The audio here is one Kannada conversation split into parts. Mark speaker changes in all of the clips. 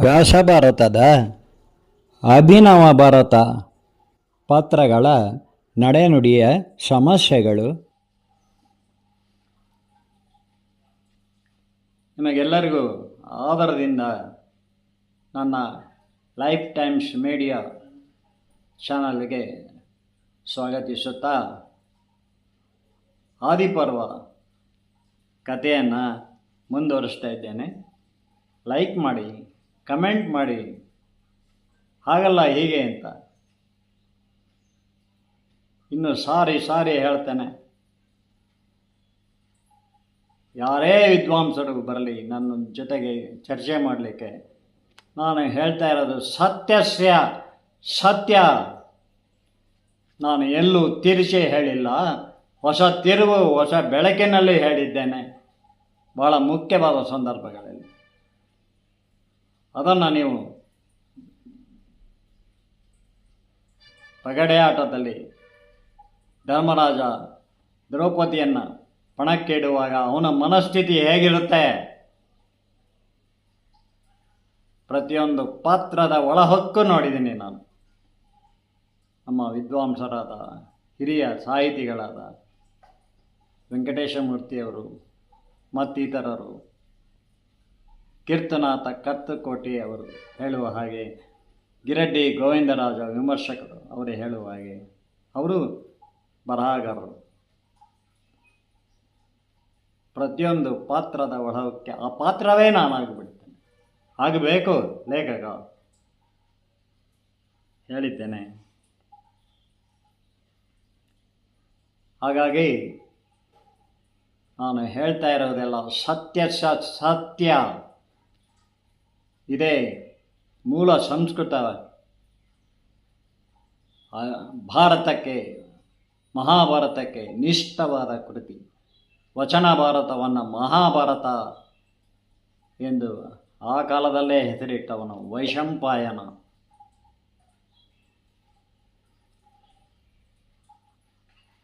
Speaker 1: ವ್ಯಾಸ ಭಾರತದ ಅಭಿನವ ಭಾರತ ಪಾತ್ರಗಳ ನಡೆನುಡಿಯ ಸಮಸ್ಯೆಗಳು. ನಿಮಗೆಲ್ಲರಿಗೂ ಆದರದಿಂದ ನನ್ನ ಲೈಫ್ ಟೈಮ್ಸ್ ಮೀಡಿಯಾ ಚಾನಲ್ಗೆ ಸ್ವಾಗತಿಸುತ್ತಾ ಆದಿಪರ್ವ ಕಥೆಯನ್ನು ಮುಂದುವರಿಸ್ತಾ ಇದ್ದೇನೆ. ಲೈಕ್ ಮಾಡಿ ಕಮೆಂಟ್ ಮಾಡಿ, ಹಾಗಲ್ಲ ಹೀಗೆ ಅಂತ. ಇನ್ನು ಸಾರಿ ಸಾರಿ ಹೇಳ್ತೇನೆ. ಯಾರೇ ವಿದ್ವಾಂಸರು ಬರಲಿ, ನನ್ನ ಜೊತೆಗೆ ಚರ್ಚೆ ಮಾಡಲಿಕ್ಕೆ, ನಾನು ಹೇಳ್ತಾ ಇರೋದು ಸತ್ಯಸ್ಯ, ಸತ್ಯ. ನಾನು ಎಲ್ಲೂ ತಿರುಚೇ ಹೇಳಿಲ್ಲ. ಹೊಸ ತಿರುವು, ಹೊಸ ಬೆಳಕಿನಲ್ಲಿ ಹೇಳಿದ್ದೇನೆ. ಬಹಳ ಮುಖ್ಯವಾದ ಸಂದರ್ಭಗಳಲ್ಲಿ. ಅದನ್ನು ನೀವು ಪಗಡೆ ಆಟದಲ್ಲಿ ಧರ್ಮರಾಜ ದ್ರೌಪದಿಯನ್ನು ಪಣಕ್ಕಿಡುವಾಗ ಅವನ ಮನಸ್ಥಿತಿ ಹೇಗಿರುತ್ತೆ? ಪ್ರತಿಯೊಂದು ಪಾತ್ರದ ಒಳಹೊಕ್ಕು ನೋಡಿದ್ದೀನಿ ನಾನು. ನಮ್ಮ ವಿದ್ವಾಂಸರಾದ ಹಿರಿಯ ಸಾಹಿತಿಗಳಾದ ವೆಂಕಟೇಶಮೂರ್ತಿಯವರು, ಮತ್ತಿತರರು, ಕೀರ್ತನಾಥ ಕೋಟಿ ಅವರು ಹೇಳುವ ಹಾಗೆ, ಗಿರಡ್ಡಿ ಗೋವಿಂದರಾಜ ವಿಮರ್ಶಕರು ಅವರು ಹೇಳುವ ಹಾಗೆ, ಅವರು ಬರಹಗಾರರು. ಪ್ರತಿಯೊಂದು ಪಾತ್ರದ ಒಳಕ್ಕೆ ಆ ಪಾತ್ರವೇ ನಾನಾಗಿಬಿಡ್ತೇನೆ ಆಗಬೇಕು ಲೇಖಕ. ಹೇಳಿದ್ದೇನೆ. ಹಾಗಾಗಿ ನಾನು ಹೇಳ್ತಾ ಇರೋದೆಲ್ಲ ಸತ್ಯ ಸತ್ಯ. ಇದೇ ಮೂಲ ಸಂಸ್ಕೃತ. ಭಾರತಕ್ಕೆ, ಮಹಾಭಾರತಕ್ಕೆ ನಿಷ್ಠವಾದ ಕೃತಿ. ವಚನ ಭಾರತವನ್ನು ಮಹಾಭಾರತ ಎಂದು ಆ ಕಾಲದಲ್ಲೇ ಹೆಸರಿಟ್ಟವನು ವೈಶಂಪಾಯನ.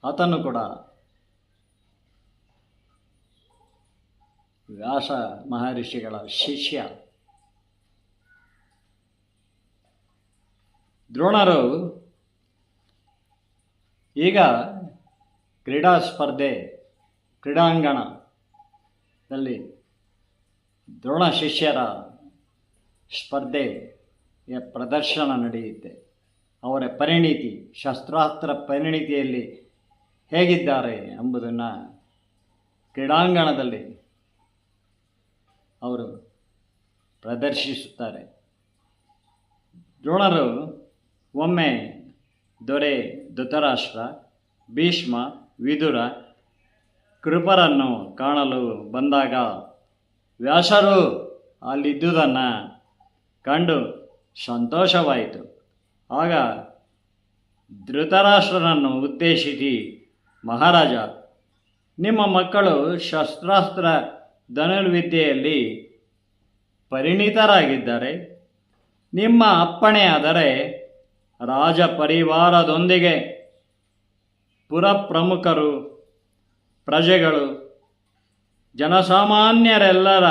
Speaker 1: ಆತನು ಕೂಡ ವ್ಯಾಸ ಮಹರ್ಷಿಗಳ ಶಿಷ್ಯ. ದ್ರೋಣರು ಈಗ ಕ್ರೀಡಾ ಸ್ಪರ್ಧೆ, ಕ್ರೀಡಾಂಗಣದಲ್ಲಿ ದ್ರೋಣ ಶಿಷ್ಯರ ಸ್ಪರ್ಧೆಯ ಪ್ರದರ್ಶನ ನಡೆಯುತ್ತೆ. ಅವರ ಪರಿಣಿತಿ, ಶಸ್ತ್ರಾಸ್ತ್ರ ಪರಿಣಿತಿಯಲ್ಲಿ ಹೇಗಿದ್ದಾರೆ ಎಂಬುದನ್ನು ಕ್ರೀಡಾಂಗಣದಲ್ಲಿ ಅವರು ಪ್ರದರ್ಶಿಸುತ್ತಾರೆ. ದ್ರೋಣರು ಒಮ್ಮೆ ದೊರೆ, ಧೃತರಾಷ್ಟ್ರ, ಭೀಷ್ಮ, ವಿದುರ ಕೃಪರನ್ನು ಕಾಣಲು ಬಂದಾಗ, ವ್ಯಾಸರು, ಅಲ್ಲಿದ್ದುದನ್ನು ಕಂಡು ಸಂತೋಷವಾಯಿತು. ಆಗ ಧೃತರಾಷ್ಟ್ರನನ್ನು ಉದ್ದೇಶಿಸಿ ಮಹಾರಾಜ, ನಿಮ್ಮ ಮಕ್ಕಳು ಶಸ್ತ್ರಾಸ್ತ್ರ ಧನುರ್ವಿದ್ಯೆಯಲ್ಲಿ ಪರಿಣಿತರಾಗಿದ್ದಾರೆ, ನಿಮ್ಮ ಅಪ್ಪಣೆಯಾದರೆ ರಾಜ ಪರಿವಾರದೊಂದಿಗೆ ಪುರಪ್ರಮುಖರು, ಪ್ರಜೆಗಳು, ಜನಸಾಮಾನ್ಯರೆಲ್ಲರ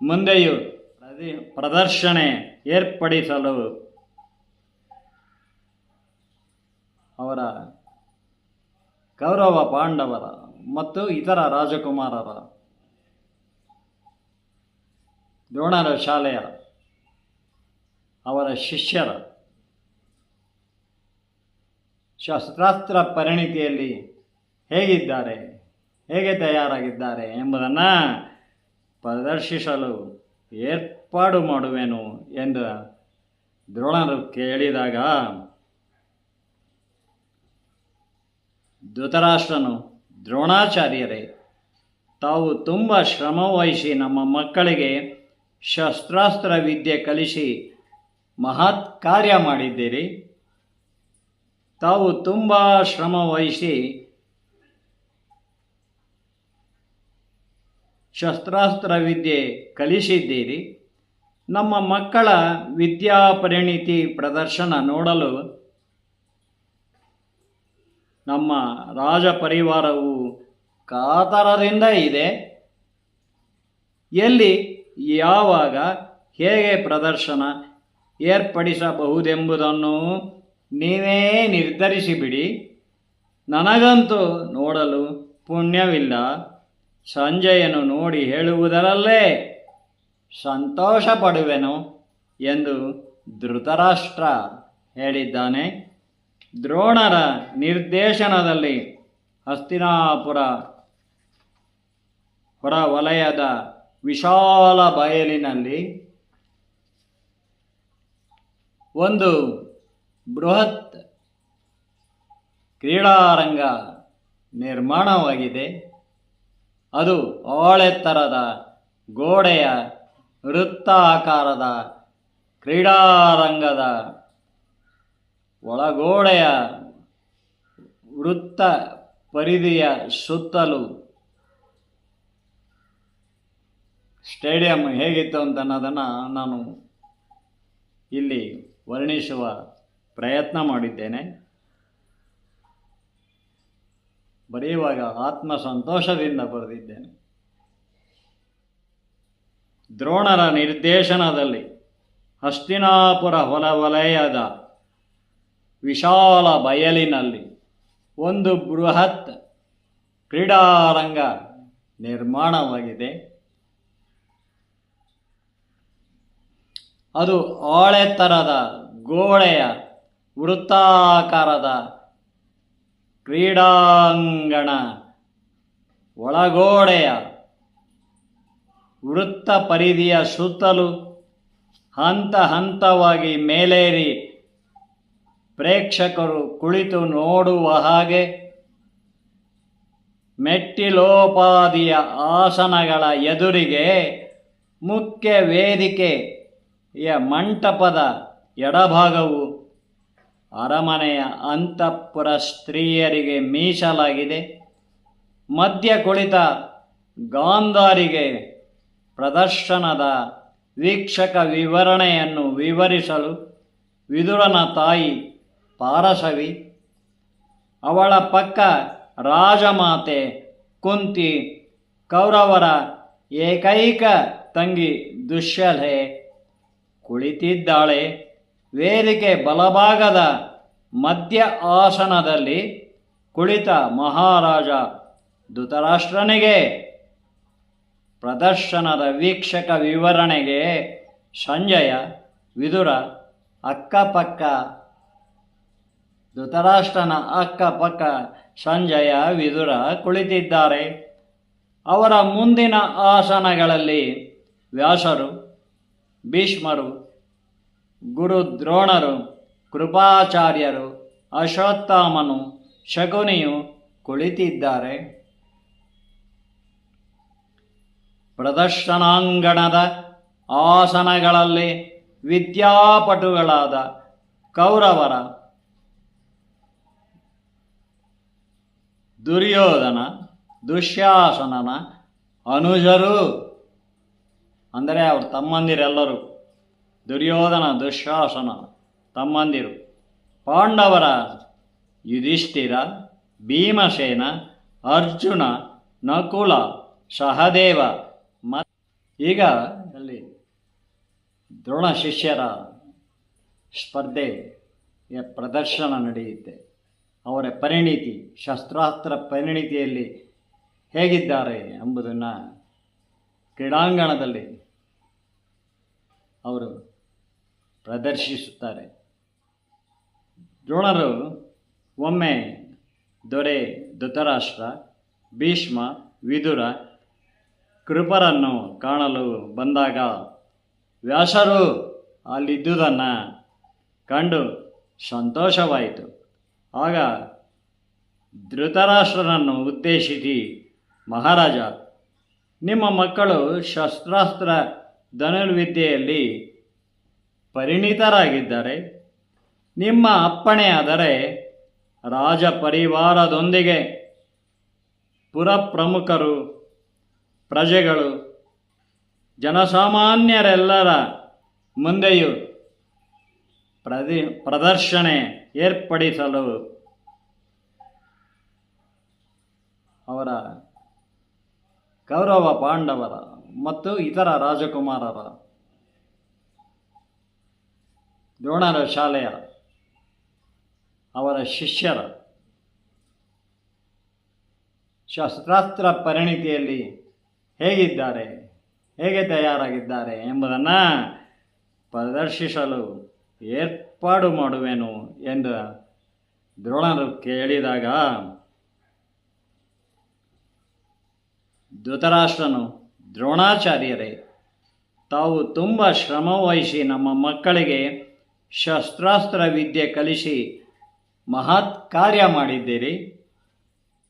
Speaker 1: ಮುಂದೆಯೂ ಪ್ರದಿ, ಪ್ರದರ್ಶನೆ ಏರ್ಪಡಿಸಲು ಅವರ ಕೌರವ ಪಾಂಡವರ ಮತ್ತು ಇತರ ರಾಜಕುಮಾರರ ದ್ರೋಣರ ಶಾಲೆಯ ಅವರ ಶಿಷ್ಯರ, ಶಸ್ತ್ರಾಸ್ತ್ರ ಪರಿಣಿತಿಯಲ್ಲಿ ಹೇಗಿದ್ದಾರೆ, ಹೇಗೆ ತಯಾರಾಗಿದ್ದಾರೆ ಎಂಬುದನ್ನು ಪ್ರದರ್ಶಿಸಲು ಏರ್ಪಾಡು ಮಾಡುವೆನು ಎಂದು ದ್ರೋಣರು ಕೇಳಿದಾಗ ಧೃತರಾಷ್ಟ್ರನು, ದ್ರೋಣಾಚಾರ್ಯರೇ, ತಾವು ತುಂಬ ಶ್ರಮವಹಿಸಿ ನಮ್ಮ ಮಕ್ಕಳಿಗೆ ಶಸ್ತ್ರಾಸ್ತ್ರ ವಿದ್ಯೆ ಕಲಿಸಿ ಮಹತ್ ಕಾರ್ಯ ಮಾಡಿದ್ದೀರಿ. ತಾವು ತುಂಬ ಶ್ರಮ ವಹಿಸಿ ಶಸ್ತ್ರಾಸ್ತ್ರ ವಿದ್ಯೆ ಕಲಿಸಿದ್ದೀರಿ. ನಮ್ಮ ಮಕ್ಕಳ ವಿದ್ಯಾ ಪರಿಣಿತಿ ಪ್ರದರ್ಶನ ನೋಡಲು ನಮ್ಮ ರಾಜ ಪರಿವಾರವು ಕಾತರದಿಂದ ಇದೆ. ಎಲ್ಲಿ ಯಾವಾಗ ಹೇಗೆ ಪ್ರದರ್ಶನ ಏರ್ಪಡಿಸಬಹುದೆಂಬುದನ್ನು ನೀವೇ ನಿರ್ಧರಿಸಿಬಿಡಿ. ನನಗಂತೂ ನೋಡಲು ಪುಣ್ಯವಿಲ್ಲ. ಸಂಜಯನು ನೋಡಿ ಹೇಳುವುದರಲ್ಲೇ ಸಂತೋಷ ಪಡುವೆನು ಎಂದು ಧೃತರಾಷ್ಟ್ರ ಹೇಳಿದ್ದಾನೆ. ದ್ರೋಣರ ನಿರ್ದೇಶನದಲ್ಲಿ ಹಸ್ತಿನಾಪುರ ಹೊರವಲಯದ ವಿಶಾಲ ಬಯಲಿನಲ್ಲಿ ಒಂದು ಬೃಹತ್ ಕ್ರೀಡಾರಂಗ ನಿರ್ಮಾಣವಾಗಿದೆ. ಅದು ಆಳೆತ್ತರದ ಗೋಡೆಯ ವೃತ್ತಾಕಾರದ ಕ್ರೀಡಾರಂಗದ ಒಳಗೋಡೆಯ ವೃತ್ತ ಪರಿಧಿಯ ಸುತ್ತಲೂ ಸ್ಟೇಡಿಯಂ ಹೇಗಿತ್ತು ಅಂತ ಅನ್ನೋದನ್ನು ನಾನು ಇಲ್ಲಿ ವರ್ಣಿಸುವ ಪ್ರಯತ್ನ ಮಾಡಿದ್ದೇನೆ. ಬರೆಯುವಾಗ ಆತ್ಮ ಸಂತೋಷದಿಂದ ಬರೆದಿದ್ದೇನೆ. ದ್ರೋಣರ ನಿರ್ದೇಶನದಲ್ಲಿ ಹಸ್ತಿನಾಪುರ ಹೊಲವಲಯದ ವಿಶಾಲ ಬಯಲಿನಲ್ಲಿ ಒಂದು ಬೃಹತ್ ಕ್ರೀಡಾರಂಗ ನಿರ್ಮಾಣವಾಗಿದೆ. ಅದು ಆಳೆತ್ತರದ ಗೋಡೆಯ ವೃತ್ತಾಕಾರದ ಕ್ರೀಡಾಂಗಣ ಒಳಗೋಡೆಯ ವೃತ್ತ ಪರಿಧಿಯ ಸುತ್ತಲೂ ಹಂತ ಹಂತವಾಗಿ ಮೇಲೇರಿ ಪ್ರೇಕ್ಷಕರು ಕುಳಿತು ನೋಡುವ ಹಾಗೆ ಮೆಟ್ಟಿಲೋಪಾದಿಯ ಆಸನಗಳ ಎದುರಿಗೆ ಮುಖ್ಯ ವೇದಿಕೆಯ ಮಂಟಪದ ಎಡಭಾಗವು ಅರಮನೆಯ ಅಂತಃಪುರ ಸ್ತ್ರೀಯರಿಗೆ ಮೀಸಲಾಗಿದೆ. ಮಧ್ಯ ಕುಳಿತ ಗಾಂಧಾರಿಗೆ ಪ್ರದರ್ಶನದ ವೀಕ್ಷಕ ವಿವರಣೆಯನ್ನು ವಿವರಿಸಲು ವಿದುರನ ತಾಯಿ ಪಾರಸವಿ, ಅವಳ ಪಕ್ಕ ರಾಜಮಾತೆ ಕುಂತಿ, ಕೌರವರ ಏಕೈಕ ತಂಗಿ ದುಶ್ಯಲೆ ಕುಳಿತಿದ್ದಾಳೆ. ವೇದಿಕೆ ಬಲಭಾಗದ ಮಧ್ಯ ಆಸನದಲ್ಲಿ ಕುಳಿತ ಮಹಾರಾಜ ಧೃತರಾಷ್ಟ್ರನಿಗೆ, ಪ್ರದರ್ಶನದ ವೀಕ್ಷಕ ವಿವರಣೆಗೆ ಸಂಜಯ, ವಿದುರ, ಅಕ್ಕಪಕ್ಕ, ಧೃತರಾಷ್ಟ್ರನ ಅಕ್ಕಪಕ್ಕ ಸಂಜಯ, ವಿದುರ ಕುಳಿತಿದ್ದಾರೆ. ಅವರ ಮುಂದಿನ ಆಸನಗಳಲ್ಲಿ ವ್ಯಾಸರು ಭೀಷ್ಮರು ಗುರು ದ್ರೋಣರು ಕೃಪಾಚಾರ್ಯರು ಅಶ್ವತ್ಥಾಮನು ಶಕುನಿಯು ಕುಳಿತಿದ್ದಾರೆ. ಪ್ರದರ್ಶನಾಂಗಣದ ಆಸನಗಳಲ್ಲಿ ವಿದ್ಯಾಪಟುಗಳಾದ ಕೌರವರ ದುರ್ಯೋಧನ ದುಶ್ಯಾಸನನ ಅನುಜರು ಅಂದರೆ ಅವ್ರ ತಮ್ಮಂದಿರೆಲ್ಲರೂ ದುರ್ಯೋಧನ ದುಶ್ಯಾಸನ ತಮ್ಮಂದಿರು. ಪಾಂಡವರ ಯುಧಿಷ್ಠಿರ, ಭೀಮಸೇನ, ಅರ್ಜುನ, ನಕುಲ, ಸಹದೇವ ಮ ಈಗ ಅಲ್ಲಿ ದ್ರೋಣ ಶಿಷ್ಯರ ಸ್ಪರ್ಧೆ ಪ್ರದರ್ಶನ ನಡೆಯುತ್ತೆ. ಅವರ ಪರಿಣಿತಿ, ಶಸ್ತ್ರಾಸ್ತ್ರ ಪರಿಣಿತಿಯಲ್ಲಿ ಹೇಗಿದ್ದಾರೆ ಎಂಬುದನ್ನು ಕ್ರೀಡಾಂಗಣದಲ್ಲಿ ಅವರು ಪ್ರದರ್ಶಿಸುತ್ತಾರೆ. ದ್ರೋಣರು ಒಮ್ಮೆ ದೊರೆ, ಧೃತರಾಷ್ಟ್ರ, ಭೀಷ್ಮ, ವಿದುರ ಕೃಪರನ್ನು ಕಾಣಲು ಬಂದಾಗ ವ್ಯಾಸರು ಅಲ್ಲಿದ್ದುದನ್ನು ಕಂಡು ಸಂತೋಷವಾಯಿತು. ಆಗ ಧೃತರಾಷ್ಟ್ರನನ್ನು ಉದ್ದೇಶಿಸಿ, ಮಹಾರಾಜ, ನಿಮ್ಮ ಮಕ್ಕಳು ಶಸ್ತ್ರಾಸ್ತ್ರ ಧನುರ್ವಿದ್ಯೆಯಲ್ಲಿ ಪರಿಣಿತರಾಗಿದ್ದಾರೆ, ನಿಮ್ಮ ಅಪ್ಪಣೆಯಾದರೆ ರಾಜ ಪರಿವಾರದೊಂದಿಗೆ ಪುರಪ್ರಮುಖರು, ಪ್ರಜೆಗಳು, ಜನಸಾಮಾನ್ಯರೆಲ್ಲರ ಮುಂದೆಯೂ ಪ್ರದಿ, ಪ್ರದರ್ಶನೆ ಏರ್ಪಡಿಸಲು ಅವರ ಗೌರವ ಪಾಂಡವರ ಮತ್ತು ಇತರ ರಾಜಕುಮಾರರ. ದ್ರೋಣರ ಶಾಲೆಯ ಅವರ ಶಿಷ್ಯರ. ಶಸ್ತ್ರಾಸ್ತ್ರ ಪರಿಣಿತಿಯಲ್ಲಿ ಹೇಗಿದ್ದಾರೆ, ಹೇಗೆ ತಯಾರಾಗಿದ್ದಾರೆ ಎಂಬುದನ್ನು ಪ್ರದರ್ಶಿಸಲು ಏರ್ಪಾಡು ಮಾಡುವೆನು ಎಂದು ದ್ರೋಣರು ಕೇಳಿದಾಗ ಧೃತರಾಷ್ಟ್ರನು ದ್ರೋಣಾಚಾರ್ಯರೇ, ತಾವು ತುಂಬ ಶ್ರಮವಹಿಸಿ ನಮ್ಮ ಮಕ್ಕಳಿಗೆ ಶಸ್ತ್ರಾಸ್ತ್ರ ವಿದ್ಯೆ ಕಲಿಸಿ ಮಹತ್ ಕಾರ್ಯ ಮಾಡಿದ್ದೀರಿ.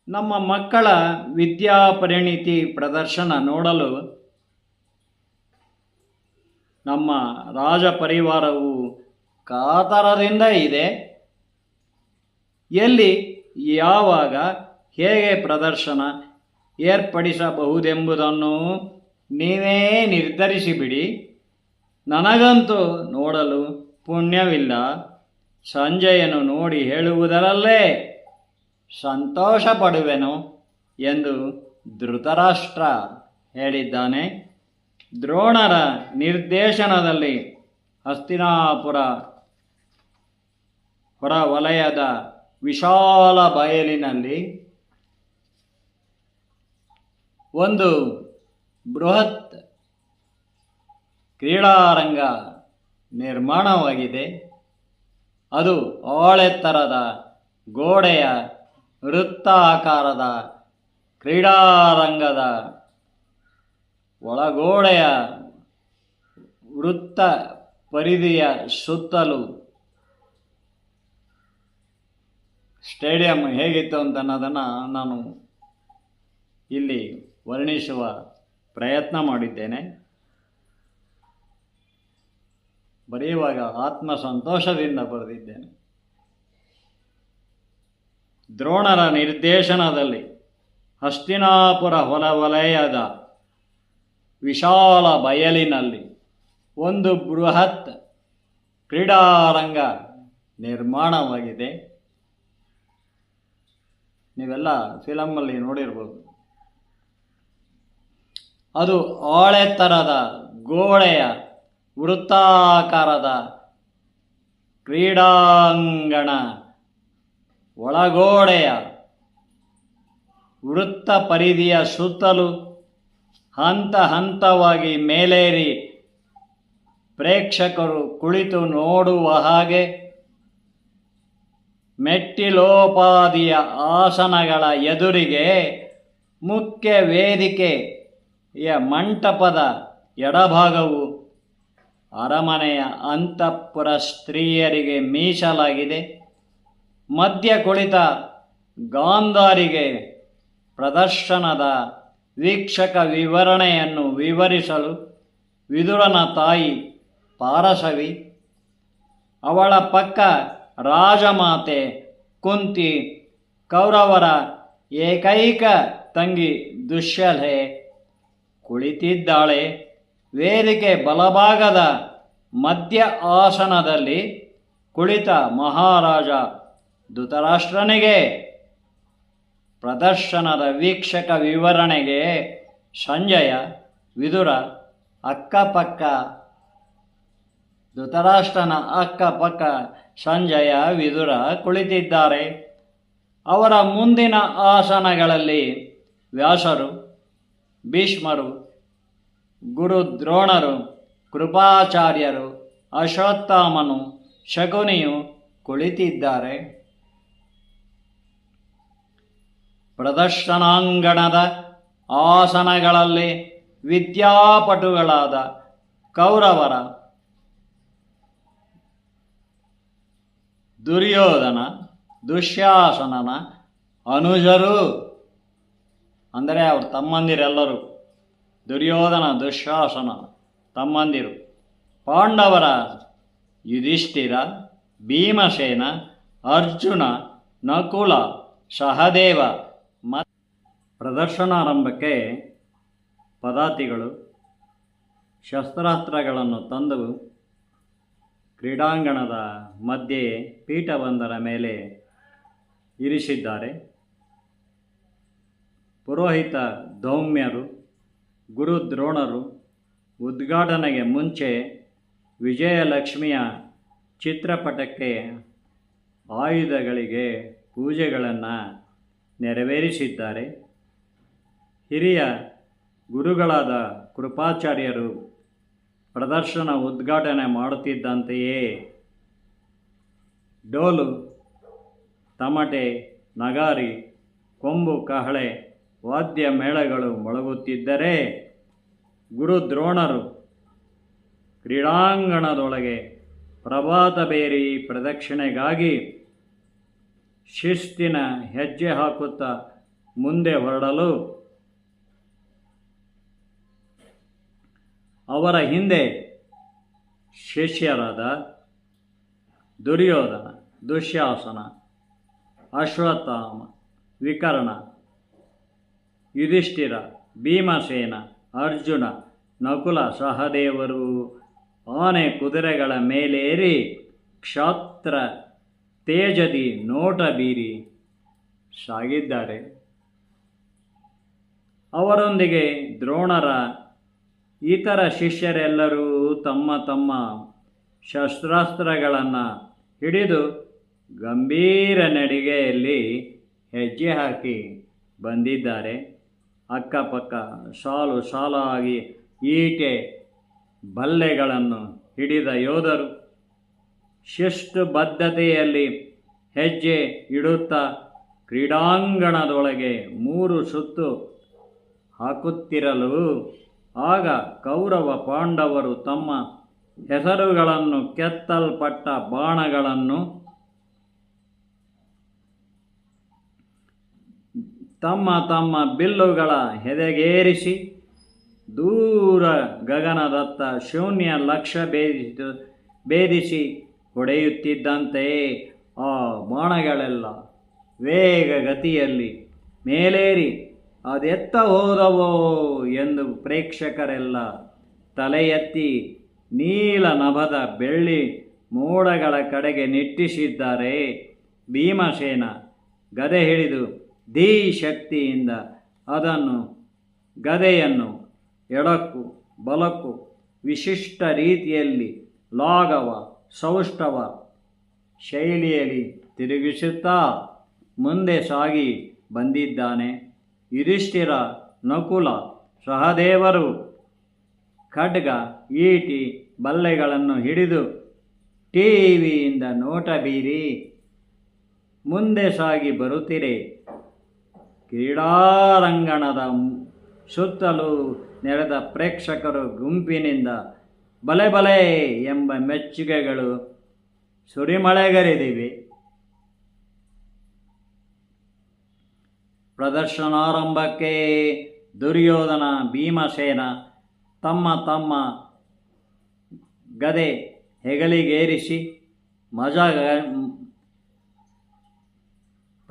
Speaker 1: ನಮ್ಮ ಮಕ್ಕಳ ವಿದ್ಯಾ ಪರಿಣಿತಿ ಪ್ರದರ್ಶನ ನೋಡಲು ನಮ್ಮ ರಾಜ ಪರಿವಾರವು ಕಾತರದಿಂದ ಇದೆ. ಎಲ್ಲಿ, ಯಾವಾಗ, ಹೇಗೆ ಪ್ರದರ್ಶನ ಏರ್ಪಡಿಸಬಹುದೆಂಬುದನ್ನು ನೀವೇ ನಿರ್ಧರಿಸಿಬಿಡಿ. ನನಗಂತೂ ನೋಡಲು ಪುಣ್ಯವಿಲ್ಲ. ಸಂಜಯನು ನೋಡಿ ಹೇಳುವುದರಲ್ಲೇ ಸಂತೋಷ ಪಡುವೆನು ಎಂದು ಧೃತರಾಷ್ಟ್ರ ಹೇಳಿದ್ದಾನೆ. ದ್ರೋಣರ ನಿರ್ದೇಶನದಲ್ಲಿ ಹಸ್ತಿನಾಪುರ ಹೊರವಲಯದ ವಿಶಾಲ ಬಯಲಿನಲ್ಲಿ ಒಂದು ಬೃಹತ್ ಕ್ರೀಡಾರಂಗ ನಿರ್ಮಾಣವಾಗಿದೆ. ಅದು ಆಳೆತ್ತರದ ಗೋಡೆಯ ವೃತ್ತಾಕಾರದ ಕ್ರೀಡಾರಂಗದ ಒಳಗೋಡೆಯ ವೃತ್ತ ಪರಿಧಿಯ ಸುತ್ತಲೂ ಸ್ಟೇಡಿಯಂ ಹೇಗಿತ್ತು ಅಂತ ಅನ್ನೋದನ್ನು ನಾನು ಇಲ್ಲಿ ವರ್ಣಿಸುವ ಪ್ರಯತ್ನ ಮಾಡಿದ್ದೇನೆ. ಬರೆಯುವಾಗ ಆತ್ಮ ಸಂತೋಷದಿಂದ ಬರೆದಿದ್ದೇನೆ. ದ್ರೋಣರ ನಿರ್ದೇಶನದಲ್ಲಿ ಹಸ್ತಿನಾಪುರ ಹೊರವಲಯದ ವಿಶಾಲ ಬಯಲಿನಲ್ಲಿ ಒಂದು ಬೃಹತ್ ಕ್ರೀಡಾರಂಗ ನಿರ್ಮಾಣವಾಗಿದೆ. ನೀವೆಲ್ಲ ಫಿಲಮಲ್ಲಿ ನೋಡಿರ್ಬೋದು. ಅದು ಆಳೆತ್ತರದ ಗೋಡೆಯ ವೃತ್ತಾಕಾರದ ಕ್ರೀಡಾಂಗಣ ಒಳಗೋಡೆಯ ವೃತ್ತ ಪರಿಧಿಯ ಸುತ್ತಲೂ ಹಂತ ಹಂತವಾಗಿ ಮೇಲೇರಿ ಪ್ರೇಕ್ಷಕರು ಕುಳಿತು ನೋಡುವ ಹಾಗೆ ಮೆಟ್ಟಿಲೋಪಾದಿಯ ಆಸನಗಳ ಎದುರಿಗೆ ಮುಖ್ಯ ವೇದಿಕೆಯ ಮಂಟಪದ ಎಡಭಾಗವು ಅರಮನೆಯ ಅಂತಃಪುರ ಸ್ತ್ರೀಯರಿಗೆ ಮೀಸಲಾಗಿದೆ. ಮಧ್ಯ ಕುಳಿತ ಗಾಂಧಾರಿಗೆ ಪ್ರದರ್ಶನದ ವೀಕ್ಷಕ ವಿವರಣೆಯನ್ನು ವಿವರಿಸಲು ವಿದುರನ ತಾಯಿ ಪಾರಸವಿ, ಅವಳ ಪಕ್ಕ ರಾಜಮಾತೆ ಕುಂತಿ, ಕೌರವರ ಏಕೈಕ ತಂಗಿ ದುಶ್ಯಲೆ ಕುಳಿತಿದ್ದಾಳೆ. ವೇದಿಕೆ ಬಲಭಾಗದ ಮಧ್ಯ ಆಸನದಲ್ಲಿ ಕುಳಿತ ಮಹಾರಾಜ ಧೃತರಾಷ್ಟ್ರನಿಗೆ, ಪ್ರದರ್ಶನದ ವೀಕ್ಷಕ ವಿವರಣೆಗೆ ಸಂಜಯ, ವಿದುರ, ಅಕ್ಕಪಕ್ಕ, ಧೃತರಾಷ್ಟ್ರನ ಅಕ್ಕಪಕ್ಕ ಸಂಜಯ, ವಿದುರ ಕುಳಿತಿದ್ದಾರೆ. ಅವರ ಮುಂದಿನ ಆಸನಗಳಲ್ಲಿ ವ್ಯಾಸರು ಭೀಷ್ಮರು ಗುರು ದ್ರೋಣರು ಕೃಪಾಚಾರ್ಯರು ಅಶ್ವತ್ಥಾಮನು ಶಕುನಿಯು ಕುಳಿತಿದ್ದಾರೆ. ಪ್ರದರ್ಶನಾಂಗಣದ ಆಸನಗಳಲ್ಲಿ ವಿದ್ಯಾಪಟುಗಳಾದ ಕೌರವರ ದುರ್ಯೋಧನ ದುಶ್ಯಾಸನನ ಅನುಜರು ಅಂದರೆ ಅವ್ರ ತಮ್ಮಂದಿರೆಲ್ಲರೂ, ದುರ್ಯೋಧನ ದುಶ್ಯಾಸನ ತಮ್ಮಂದಿರು, ಪಾಂಡವರ ಯುಧಿಷ್ಠಿರ, ಭೀಮಸೇನ, ಅರ್ಜುನ, ನಕುಲ, ಸಹದೇವ ಮ ಪ್ರದರ್ಶನಾರಂಭಕ್ಕೆ ಪದಾತಿಗಳು, ಶಸ್ತ್ರಾಸ್ತ್ರಗಳನ್ನು ತಂದು ಕ್ರೀಡಾಂಗಣದ ಮಧ್ಯೆ ಪೀಠವೊಂದರ ಮೇಲೆ ಇರಿಸಿದ್ದಾರೆ. ಪುರೋಹಿತ ದೌಮ್ಯರು, ಗುರು ದ್ರೋಣರು, ಉದ್ಘಾಟನೆಗೆ ಮುಂಚೆ ವಿಜಯಲಕ್ಷ್ಮಿಯ ಚಿತ್ರಪಟಕ್ಕೆ ಆಯುಧಗಳಿಗೆ ಪೂಜೆಗಳನ್ನು ನೆರವೇರಿಸಿದ್ದಾರೆ. ಹಿರಿಯ ಗುರುಗಳಾದ ಕೃಪಾಚಾರ್ಯರು ಪ್ರದರ್ಶನ ಉದ್ಘಾಟನೆ ಮಾಡುತ್ತಿದ್ದಂತೆಯೇ ಡೋಲು, ತಮಟೆ, ನಗಾರಿ, ಕೊಂಬು, ಕಹಳೆ ವಾದ್ಯ ಮೇಳಗಳು ಮೊಳಗುತ್ತಿದ್ದರೆ ಗುರು ದ್ರೋಣರು ಕ್ರೀಡಾಂಗಣದೊಳಗೆ ಪ್ರಭಾತ ಬೇರಿ ಪ್ರದಕ್ಷಿಣೆಗಾಗಿ ಶಿಸ್ತಿನ ಹೆಜ್ಜೆ ಹಾಕುತ್ತಾ ಮುಂದೆ ಹೊರಡಲು ಅವರ ಹಿಂದೆ ಶಿಷ್ಯರಾದ ದುರ್ಯೋಧನ, ದುಶ್ಯಾಸನ, ಅಶ್ವತ್ಥಾಮ, ವಿಕರ್ಣ ಯುಧಿಷ್ಠಿರ, ಭೀಮಸೇನ, ಅರ್ಜುನ, ನಕುಲ ಸಹದೇವರು. ಆನೆ ಕುದುರೆಗಳ ಮೇಲೇರಿ, ಕ್ಷಾತ್ರ ತೇಜದಿ ನೋಟ ಬೀರಿ ಸಾಗಿದ್ದಾರೆ. ಅವರೊಂದಿಗೆ ದ್ರೋಣರ, ಇತರ ಶಿಷ್ಯರೆಲ್ಲರೂ ತಮ್ಮ ತಮ್ಮ ಶಸ್ತ್ರಾಸ್ತ್ರಗಳನ್ನು ಹಿಡಿದು ಗಂಭೀರ ನಡಿಗೆಯಲ್ಲಿ ಹೆಜ್ಜೆ ಹಾಕಿ ಬಂದಿದ್ದಾರೆ. ಅಕ್ಕಪಕ್ಕ ಸಾಲು ಸಾಲಾಗಿ ಈಟೆ ಬಲ್ಲೆಗಳನ್ನು ಹಿಡಿದ ಯೋಧರು ಶಿಸ್ತು ಬದ್ಧತೆಯಲ್ಲಿ ಹೆಜ್ಜೆ ಇಡುತ್ತಾ ಕ್ರೀಡಾಂಗಣದೊಳಗೆ ಮೂರು ಸುತ್ತು ಹಾಕುತ್ತಿರಲು ಆಗ ಕೌರವ ಪಾಂಡವರು ತಮ್ಮ ಹೆಸರುಗಳನ್ನು ಕೆತ್ತಲ್ಪಟ್ಟ ಬಾಣಗಳನ್ನು ತಮ್ಮ ತಮ್ಮ ಬಿಲ್ಲುಗಳ ಹೆದೆಗೇರಿಸಿ ದೂರ ಗಗನದತ್ತ ಶೂನ್ಯ ಲಕ್ಷ ಭೇದಿಸಿ ಭೇದಿಸಿ ಹೊಡೆಯುತ್ತಿದ್ದಂತೆ ಆ ಬಾಣಗಳೆಲ್ಲ ವೇಗಗತಿಯಲ್ಲಿ ಮೇಲೇರಿ, ಅದೆತ್ತ ಹೋದವೋ? ಎಂದು ಪ್ರೇಕ್ಷಕರೆಲ್ಲ ತಲೆ ಎತ್ತಿ ನೀಲ ನಭದ ಬೆಳ್ಳಿ ಮೋಡಗಳ ಕಡೆಗೆ ನಿಟ್ಟಿಸಿದ್ದಾರೆ ಭೀಮಸೇನ. ಗದೆ ಹಿಡಿದು ಧೀ ಶಕ್ತಿಯಿಂದ ಅದನ್ನು ಗದೆಯನ್ನು ಎಡಕ್ಕೂ ಬಲಕ್ಕೂ ವಿಶಿಷ್ಟ ರೀತಿಯಲ್ಲಿ ಲಾಘವ ಸೌಷ್ಠವ ಶೈಲಿಯಲ್ಲಿ ತಿರುಗಿಸುತ್ತಾ ಮುಂದೆ ಸಾಗಿ ಬಂದಿದ್ದಾನೆ. ಯುಧಿಷ್ಠಿರ ನಕುಲ ಸಹದೇವರು ಖಡ್ಗ ಈಟಿ ಬಲ್ಲೆಗಳನ್ನು ಹಿಡಿದು ಟಿವಿಯಿಂದ ನೋಟ ಬೀರಿ ಮುಂದೆ ಸಾಗಿ ಬರುತ್ತಿರೆ. ಕ್ರೀಡಾರಂಗಣದ ಸುತ್ತಲೂ ನೆರೆದ ಪ್ರೇಕ್ಷಕರು ಗುಂಪಿನಿಂದ ಬಲೆ ಬಲೆ ಎಂಬ ಮೆಚ್ಚುಗೆಗಳು ಸುರಿಮಳೆಗರಿದಿವೆ. ಪ್ರದರ್ಶನಾರಂಭಕ್ಕೆ ದುರ್ಯೋಧನ ಭೀಮಸೇನ ತಮ್ಮ ತಮ್ಮ ಗದೆ ಹೆಗಲಿಗೇರಿಸಿ ಮಜಾ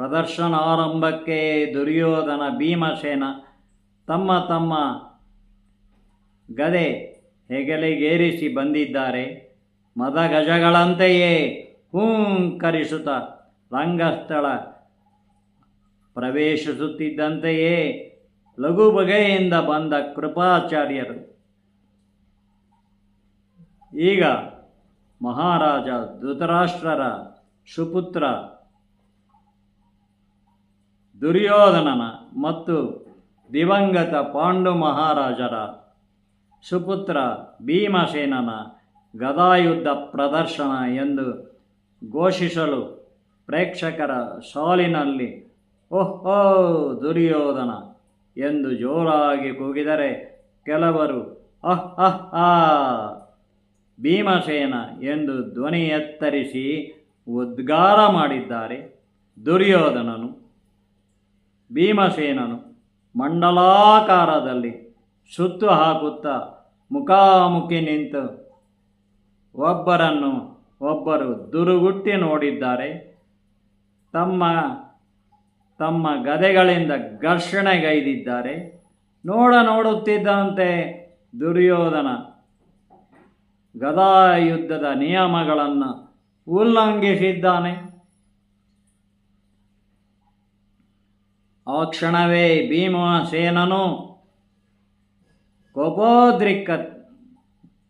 Speaker 1: ಪ್ರದರ್ಶನಾರಂಭಕ್ಕೆ ದುರ್ಯೋಧನ ಭೀಮಸೇನ ತಮ್ಮ ತಮ್ಮ ಗದೆ ಹೆಗಲಿಗೇರಿಸಿ ಬಂದಿದ್ದಾರೆ. ಮದಗಜಗಳಂತೆಯೇ ಹೂಂಕರಿಸುತ್ತ ರಂಗಸ್ಥಳ ಪ್ರವೇಶಿಸುತ್ತಿದ್ದಂತೆಯೇ ಲಘು ಬಗೆಯಿಂದ ಬಂದ ಕೃಪಾಚಾರ್ಯರು. ಈಗ ಮಹಾರಾಜ ಧೃತರಾಷ್ಟ್ರರ ಸುಪುತ್ರ ದುರ್ಯೋಧನನ ಮತ್ತು ದಿವಂಗತ ಪಾಂಡು ಮಹಾರಾಜರ ಸುಪುತ್ರ ಭೀಮಸೇನನ ಗದಾಯುದ್ಧ ಪ್ರದರ್ಶನ ಎಂದು ಘೋಷಿಸಲು ಪ್ರೇಕ್ಷಕರ ಸಾಲಿನಲ್ಲಿ ಓಹೋ ದುರ್ಯೋಧನ ಎಂದು ಜೋರಾಗಿ ಕೂಗಿದರೆ ಕೆಲವರು ಅಹ್ ಅಹ್ ಆ ಭೀಮಸೇನ ಎಂದು ಧ್ವನಿ ಎತ್ತರಿಸಿ ಉದ್ಗಾರ ಮಾಡಿದ್ದಾರೆ ದುರ್ಯೋಧನನು. ಭೀಮಸೇನನು ಮಂಡಲಾಕಾರದಲ್ಲಿ ಸುತ್ತು ಹಾಕುತ್ತಾ ಮುಖಾಮುಖಿ ನಿಂತು ಒಬ್ಬರನ್ನು ಒಬ್ಬರು ದುರುಗುಟ್ಟಿ ನೋಡಿದ್ದಾರೆ. ತಮ್ಮ ತಮ್ಮ ಗದೆಗಳಿಂದ ಘರ್ಷಣೆಗೈದಿದ್ದಾರೆ. ನೋಡ ನೋಡುತ್ತಿದ್ದಂತೆ ದುರ್ಯೋಧನ ಗದಾಯುದ್ಧದ ನಿಯಮಗಳನ್ನು ಉಲ್ಲಂಘಿಸಿದ್ದಾನೆ. ಆ ಕ್ಷಣವೇ ಭೀಮಸೇನನು. ಕೋಪೋದ್ರಿಕ್ತ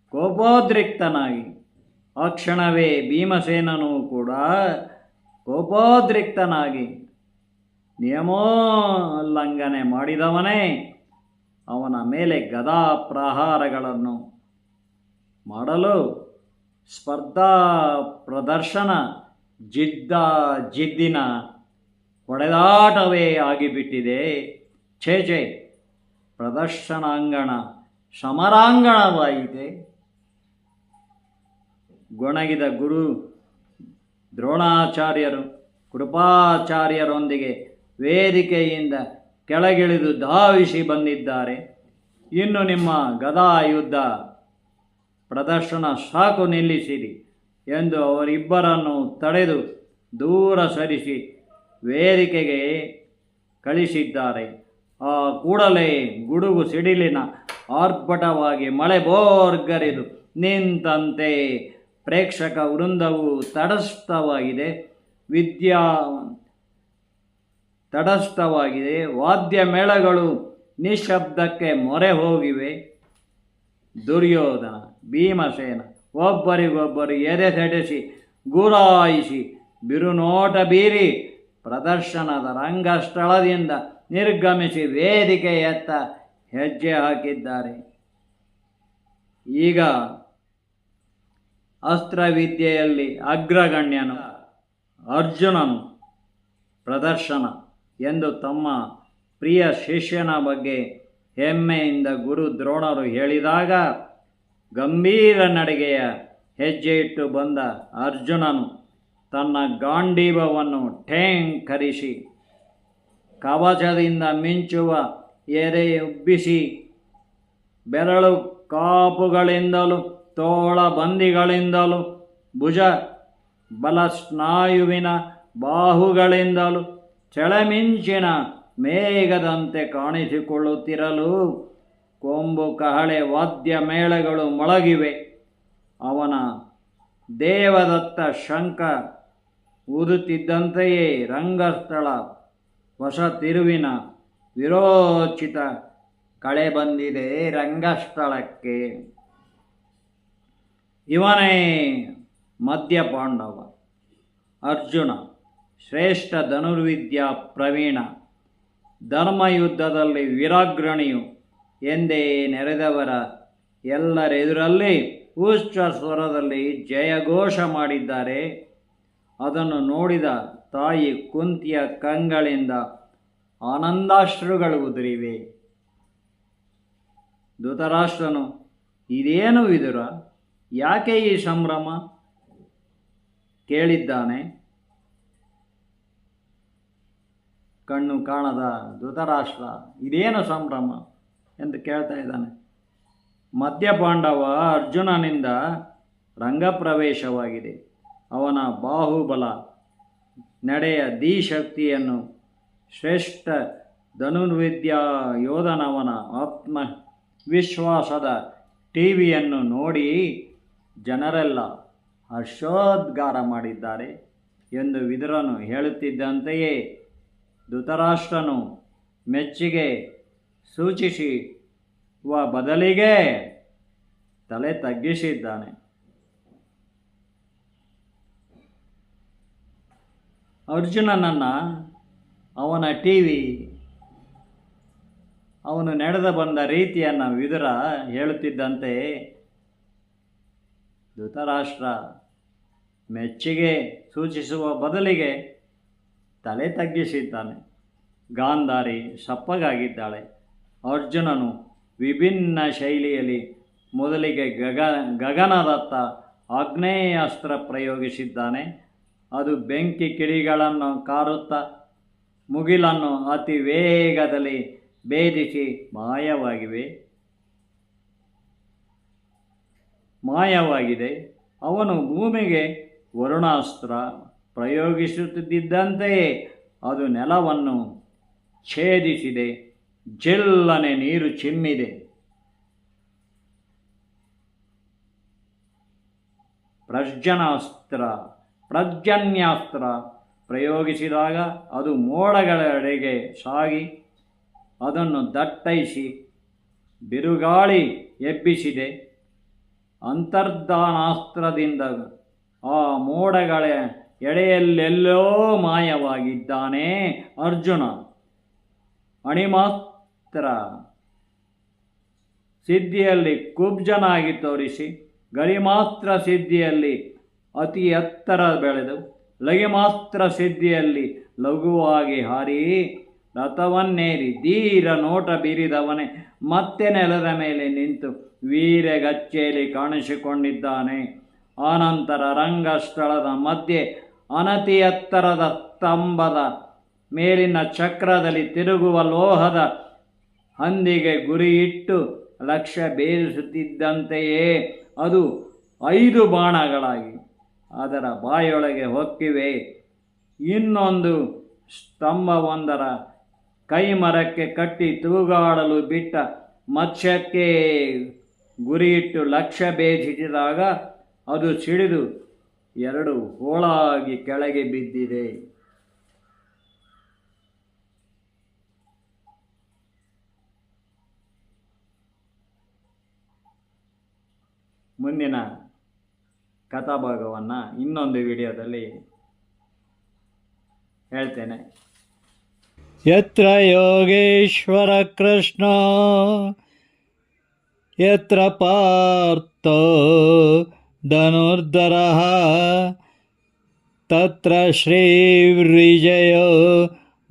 Speaker 1: ಕೋಪೋದ್ರಿಕ್ತನಾಗಿ. ಆ ಕ್ಷಣವೇ ಭೀಮಸೇನನು ಕೂಡ ಕೋಪೋದ್ರಿಕ್ತನಾಗಿ. ನಿಯಮೋಲ್ಲಂಘನೆ ಮಾಡಿದವನೇ. ಅವನ ಮೇಲೆ ಗದಾ ಪ್ರಹಾರಗಳನ್ನು ಮಾಡಲು ಸ್ಪರ್ಧಾ ಪ್ರದರ್ಶನ ಜಿದ್ದ ಜಿದ್ದಿನ ಹೊಡೆದಾಟವೇ ಆಗಿಬಿಟ್ಟಿದೆ. ಛೇ ಛೇ, ಪ್ರದರ್ಶನಾಂಗಣ ಸಮರಾಂಗಣವಾಗಿದೆ ಗೊಣಗಿದ ಗುರು ದ್ರೋಣಾಚಾರ್ಯರು ಕೃಪಾಚಾರ್ಯರೊಂದಿಗೆ ವೇದಿಕೆಯಿಂದ ಕೆಳಗಿಳಿದು ಧಾವಿಸಿ ಬಂದಿದ್ದಾರೆ. ಇನ್ನು ನಿಮ್ಮ ಗದಾ ಯುದ್ಧ ಪ್ರದರ್ಶನ ಸಾಕು ನಿಲ್ಲಿಸಿರಿ ಎಂದು ಅವರಿಬ್ಬರನ್ನು ತಡೆದು ದೂರ ಸರಿಸಿ ವೇದಿಕೆಗೆ ಕಳಿಸಿದ್ದಾರೆ. ಆ ಕೂಡಲೇ ಗುಡುಗು ಸಿಡಿಲಿನ ಆರ್ಭಟವಾಗಿ ಮಳೆ ಬೋರ್ಗರಿದು ನಿಂತಂತೆ ಪ್ರೇಕ್ಷಕ ವೃಂದವು ತಡಸ್ಥವಾಗಿದೆ ವಿದ್ಯಾ ತಡಸ್ಥವಾಗಿದೆ ವಾದ್ಯ ಮೇಳಗಳು ನಿಶಬ್ದಕ್ಕೆ ಮೊರೆ ಹೋಗಿವೆ. ದುರ್ಯೋಧನ, ಭೀಮಸೇನ ಒಬ್ಬರಿಗೊಬ್ಬರು ಎದೆ ಸೆಡೆಸಿ ಗುರಾಯಿಸಿ ಬಿರುನೋಟ ಬೀರಿ ಪ್ರದರ್ಶನದ ರಂಗಸ್ಥಳದಿಂದ ನಿರ್ಗಮಿಸಿ ವೇದಿಕೆಯತ್ತ ಹೆಜ್ಜೆ ಹಾಕಿದ್ದಾರೆ. ಈಗ ಅಸ್ತ್ರವಿದ್ಯೆಯಲ್ಲಿ ಅಗ್ರಗಣ್ಯನು ಅರ್ಜುನನು ಪ್ರದರ್ಶನ ಎಂದು ತಮ್ಮ ಪ್ರಿಯ ಶಿಷ್ಯನ ಬಗ್ಗೆ ಹೆಮ್ಮೆಯಿಂದ ಗುರು ದ್ರೋಣರು ಹೇಳಿದಾಗ ಗಂಭೀರ ನಡಿಗೆಯ ಹೆಜ್ಜೆ ಇಟ್ಟು ಬಂದ ಅರ್ಜುನನು ತನ್ನ ಗಾಂಡೀವವನ್ನು ಠೇಂಕರಿಸಿ ಕವಚದಿಂದ ಮಿಂಚುವ ಎರೆ ಉಬ್ಬಿಸಿ, ಬೆರಳು ಕಾಪುಗಳಿಂದಲೂ ತೋಳ ಬಂದಿಗಳಿಂದಲೂ, ಭುಜ ಬಲ ಸ್ನಾಯುವಿನ ಬಾಹುಗಳಿಂದಲೂ ಚಳಮಿಂಚಿನ ಮೇಘದಂತೆ ಕಾಣಿಸಿಕೊಳ್ಳುತ್ತಿರಲು ಕೊಂಬು ಕಹಳೆ ವಾದ್ಯ ಮೇಳಗಳು ಮೊಳಗಿವೆ. ಅವನ ದೇವದತ್ತ ಶಂಕ ಊದುತ್ತಿದ್ದಂತೆಯೇ ರಂಗಸ್ಥಳ ಹೊಸ ತಿರುವಿನ ವಿರೋಚಿತ ಕಳೆ ಬಂದಿದೆ ರಂಗಸ್ಥಳಕ್ಕೆ. ಇವನೇ ಮದ್ಯಪಾಂಡವ ಅರ್ಜುನ, ಶ್ರೇಷ್ಠ ಧನುರ್ವಿದ್ಯಾ ಪ್ರವೀಣ, ಧರ್ಮಯುದ್ಧದಲ್ಲಿ ವಿರಾಗ್ರಣಿಯು ಎಂದೇ ನೆರೆದವರ ಎಲ್ಲರೆದುರಲ್ಲಿ ಉಚ್ಚ ಸ್ವರದಲ್ಲಿ ಜಯಘೋಷ ಮಾಡಿದ್ದಾರೆ. ಅದನ್ನು ನೋಡಿದ ತಾಯಿ ಕುಂತಿಯ ಕಂಗಳಿಂದ ಆನಂದಾಶ್ರುಗಳು ಉದುರಿವೆ. ಧೃತರಾಷ್ಟ್ರನು, ಇದೇನು ವಿದುರ? ಯಾಕೆ ಈ ಸಂಭ್ರಮ? ಕೇಳಿದ್ದಾನೆ. ಕಣ್ಣು ಕಾಣದ ಧೃತರಾಷ್ಟ್ರ, ಇದೇನು ಸಂಭ್ರಮ? ಎಂದು ಕೇಳ್ತಾ ಇದ್ದಾನೆ. ಮದ್ಯಪಾಂಡವ ಅರ್ಜುನನಿಂದ ರಂಗಪ್ರವೇಶವಾಗಿದೆ. ಅವನ ಬಾಹುಬಲ ನಡೆಯ ಧೀಶಕ್ತಿಯನ್ನು ಶ್ರೇಷ್ಠ ಧನುರ್ವಿದ್ಯಾ ಯೋಧನವನ ಆತ್ಮ ವಿಶ್ವಾಸದ ಟಿವಿಯನ್ನು ನೋಡಿ ಜನರೆಲ್ಲ ಹರ್ಷೋದ್ಗಾರ ಮಾಡಿದ್ದಾರೆ ಎಂದು ವಿದುರನು ಹೇಳುತ್ತಿದ್ದಂತೆಯೇ ಧೃತರಾಷ್ಟ್ರನು ಮೆಚ್ಚುಗೆ ವ ಬದಲಿಗೆ ತಲೆ ತಗ್ಗಿಸಿದ್ದಾನೆ. ಅರ್ಜುನನನ್ನು ಅವನ ಟಿ ವಿ ಅವನು ನಡೆದು ಬಂದ ರೀತಿಯನ್ನು ವಿದುರ ಹೇಳುತ್ತಿದ್ದಂತೆ ಧೃತರಾಷ್ಟ್ರ ಮೆಚ್ಚುಗೆ ಸೂಚಿಸುವ ಬದಲಿಗೆ ತಲೆ ತಗ್ಗಿಸಿದ್ದಾನೆ. ಗಾಂಧಾರಿ ಸಪ್ಪಗಾಗಿದ್ದಾಳೆ. ಅರ್ಜುನನು ವಿಭಿನ್ನ ಶೈಲಿಯಲ್ಲಿ ಮೊದಲಿಗೆ ಗಗ ಗಗನದತ್ತ ಆಗ್ನೇಯಾಸ್ತ್ರ ಪ್ರಯೋಗಿಸಿದ್ದಾನೆ. ಅದು ಬೆಂಕಿ ಕಿಡಿಗಳನ್ನು ಕಾರುತ್ತಾ ಮುಗಿಲನ್ನು ಅತಿ ವೇಗದಲ್ಲಿ ಭೇದಿಸಿ ಮಾಯವಾಗಿವೆ. ಮಾಯವಾಗಿದೆ. ಅವನು ಭೂಮಿಗೆ ವರುಣಾಸ್ತ್ರ ಪ್ರಯೋಗಿಸುತ್ತಿದ್ದಂತೆಯೇ ಅದು ನೆಲವನ್ನು ಛೇದಿಸಿದೆ. ಜಿಲ್ಲನೆ ನೀರು ಚಿಮ್ಮಿದೆ. ಪ್ರಜ್ಜನಾಸ್ತ್ರ ಪ್ರಜ್ಜನ್ಯಾಸ್ತ್ರ ಪ್ರಯೋಗಿಸಿದಾಗ ಅದು ಮೋಡಗಳೆಡೆಗೆ ಸಾಗಿ ಅದನ್ನು ದಟ್ಟೈಸಿ ಬಿರುಗಾಳಿ ಎಬ್ಬಿಸಿದೆ. ಅಂತರ್ಧಾನಾಸ್ತ್ರದಿಂದ ಆ ಮೋಡಗಳ ಎಡೆಯಲ್ಲೆಲ್ಲೋ ಮಾಯವಾಗಿದ್ದಾನೆ ಅರ್ಜುನ. ಅಣಿಮಾತ್ರ ಸಿದ್ಧಿಯಲ್ಲಿ ಕುಬ್ಜನಾಗಿ ತೋರಿಸಿ ಗರಿಮಾತ್ರ ಸಿದ್ಧಿಯಲ್ಲಿ ಅತಿ ಎತ್ತರ ಬೆಳೆದು ಲಗಿಮಾತ್ರ ಸಿದ್ಧಿಯಲ್ಲಿ ಲಘುವಾಗಿ ಹಾರಿ ರಥವನ್ನೇರಿ ಧೀರ ನೋಟ ಬೀರಿದವನೇ ಮತ್ತೆ ನೆಲದ ಮೇಲೆ ನಿಂತು ವೀರಗಚ್ಚೆಯಲ್ಲಿ ಕಾಣಿಸಿಕೊಂಡಿದ್ದಾನೆ. ಆನಂತರ ರಂಗಸ್ಥಳದ ಮಧ್ಯೆ ಅನತಿ ಎತ್ತರದ ಸ್ತಂಭದ ಮೇಲಿನ ಚಕ್ರದಲ್ಲಿ ತಿರುಗುವ ಲೋಹದ ಹಂದಿಗೆ ಗುರಿಯಿಟ್ಟು ಲಕ್ಷ್ಯ ಬೇರಿಸುತ್ತಿದ್ದಂತೆಯೇ ಅದು ಐದು ಬಾಣಗಳಾಗಿ ಅದರ ಬಾಯೊಳಗೆ ಹೊಕ್ಕಿವೆ. ಇನ್ನೊಂದು ಸ್ತಂಭವೊಂದರ ಕೈಮರಕ್ಕೆ ಕಟ್ಟಿ ತೂಗಾಡಲು ಬಿಟ್ಟ ಮತ್ಸ್ಯಕ್ಕೆ ಗುರಿಯಿಟ್ಟು ಲಕ್ಷ್ಯ ಭೇದಿಸಿದಾಗ ಅದು ಸಿಡಿದು ಎರಡು ಹೋಳಾಗಿ ಕೆಳಗೆ ಬಿದ್ದಿದೆ. ಮುಂದಿನ ಕಥಾಭಾಗವನ್ನು ಇನ್ನೊಂದು ವಿಡಿಯೋದಲ್ಲಿ ಹೇಳ್ತೇನೆ.
Speaker 2: ಯತ್ರ ಯೋಗೇಶ್ವರ ಕೃಷ್ಣ ಯತ್ರ ಪಾರ್ಥ ಧನುರ್ಧರ ತತ್ರ ಶ್ರೀವೃಜಯ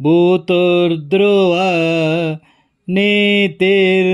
Speaker 2: ಭೂತುರ್ಧ್ರುವ ನೀತಿರ್ಮತಿರ್ಮಮ.